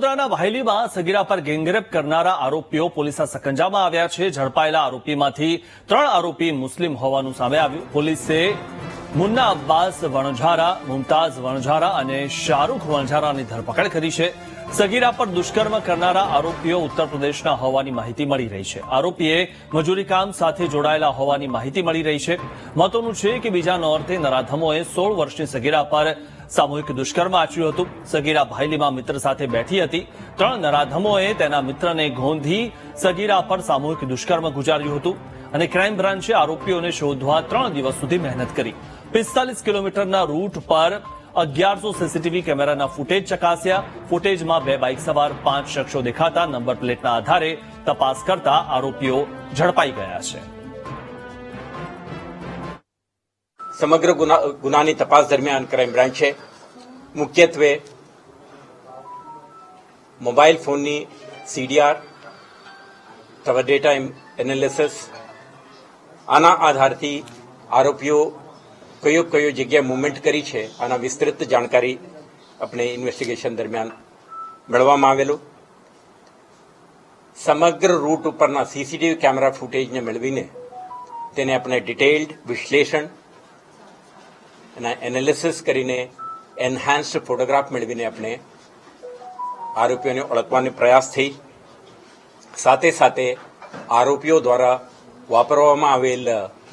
વડોદરાના વાહેલીમાં સગીરા પર ગેંગરેપ કરનારા આરોપીઓ પોલીસના સકંજામાં આવ્યા છે. ઝડપાયેલા આરોપીમાંથી ત્રણ આરોપી મુસ્લિમ હોવાનું સામે આવ્યું. પોલીસે મુન્ના અબ્બાસ વણઝારા, મુમતાઝ વણઝારા અને શાહરૂખ વણઝારાની ધરપકડ કરી છે. સગીરા પર દુષ્કર્મ કરનારા આરોપીઓ ઉત્તર પ્રદેશના હોવાની માહિતી મળી રહી છે. આરોપીએ મજૂરી કામ સાથે જોડાયેલા હોવાની માહિતી મળી રહી છે. મહત્વનું છે કે બીજા નોર્થે નરાધમોએ સોળ વર્ષની સગીરા પર સામૂહિક દુષ્કર્મ આચર્યું હતું. સગીરા ભાઈલીમાં મિત્ર સાથે બેઠી હતી. ત્રણ નરાધમોએ તેના મિત્રને ગોંધી સગીરા પર સામૂહિક દુષ્કર્મ ગુજાર્યું હતું અને ક્રાઇમ બ્રાન્ચે આરોપીઓને શોધવા ત્રણ દિવસ સુધી મહેનત કરી. પિસ્તાલીસ કિલોમીટરના રૂટ પર અગિયારસો સીસીટીવી કેમેરાના ફૂટેજ ચકાસ્યા. ફૂટેજમાં બે બાઇક સવાર, પાંચ શખ્સો દેખાતા. નંબર પ્લેટના આધારે તપાસ કરતા આરોપીઓ ઝડપાઈ ગયા છે. સમગ્ર ગુના- ગુનાની તપાસ દરમિયાન ક્રાઇમ બ્રાન્ચે મુખ્યત્વે મોબાઈલ ફોનની સીડીઆર તથા ડેટા એનાલિસિસ, આના આધારથી આરોપીઓ કયો કયો જગ્યાએ મુવમેન્ટ કરી છે, આના વિસ્તૃત જાણકારી આપણે ઇન્વેસ્ટિગેશન દરમિયાન મેળવવામાં આવેલું. સમગ્ર રૂટ ઉપરના સીસીટીવી કેમેરા ફૂટેજને મેળવીને તેને આપણે ડિટેઇલ્ડ વિશ્લેષણ એના એનાલિસિસ કરીને એન્હાન્સ્ડ ફોટોગ્રાફ મેળવીને આપણે આરોપીઓને ઓળખવાનો પ્રયાસ થઈ. સાથે સાથે આરોપીઓ દ્વારા વાપરવામાં આવેલ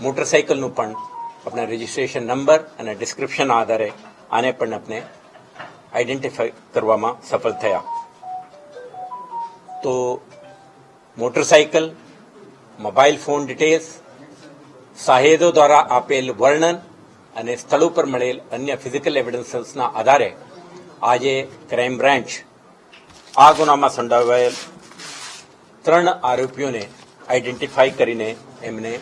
મોટરસાઇકલનું પણ આપણે રજીસ્ટ્રેશન નંબર અને ડિસ્ક્રિપ્શન આધારે આને પણ આપણે આઈડેન્ટિફાઈ કરવામાં સફળ થયા. તો મોટરસાઇકલ મોબાઈલ ફોન ડિટેલ્સ સાહેદો દ્વારા આપેલ વર્ણન અને સ્થળ ઉપર મળેલ અન્ય ફિઝિકલ એવિડન્સના આધારે આજે ક્રાઇમ બ્રાન્ચ આ ગુનામાં સંડોવાયેલ ત્રણ આરોપીઓને આઈડેન્ટિફાઈ કરીને એમને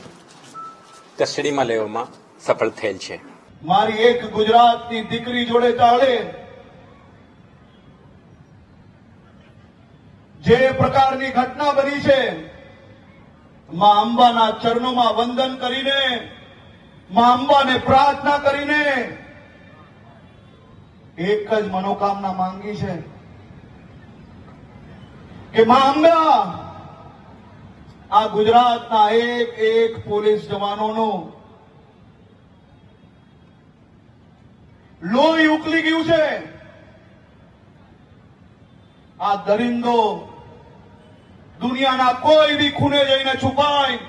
કસ્ટડીમાં લેવામાં સફળ થયેલ છે. મારી એક ગુજરાતની દીકરી જોડે ચાલે. જે પ્રકારની ઘટના બની છે, માં અંબાના ચરણોમાં વંદન કરીને માં અંબાને પ્રાર્થના કરીને એક જ મનોકામના માંગી છે કે માં અંબા આ ગુજરાતના એક એક પોલીસ જવાનોનો. લોહી ઉકલી ગયું છે. આ દરિંદો દુનિયાના કોઈ બી ખૂને જઈને છુપાય.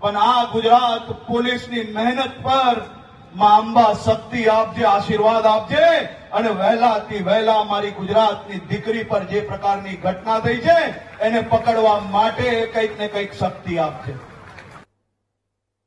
પણ આ ગુજરાત પોલીસની મહેનત પરમાં અંબા શક્તિ આપજે, આશીર્વાદ આપજે અને વહેલાથી વહેલા મારી ગુજરાતની દીકરી પર જે પ્રકારની ઘટના થઈ છે, એને પકડવા માટે કંઈક ને કંઈક શક્તિ આપજે.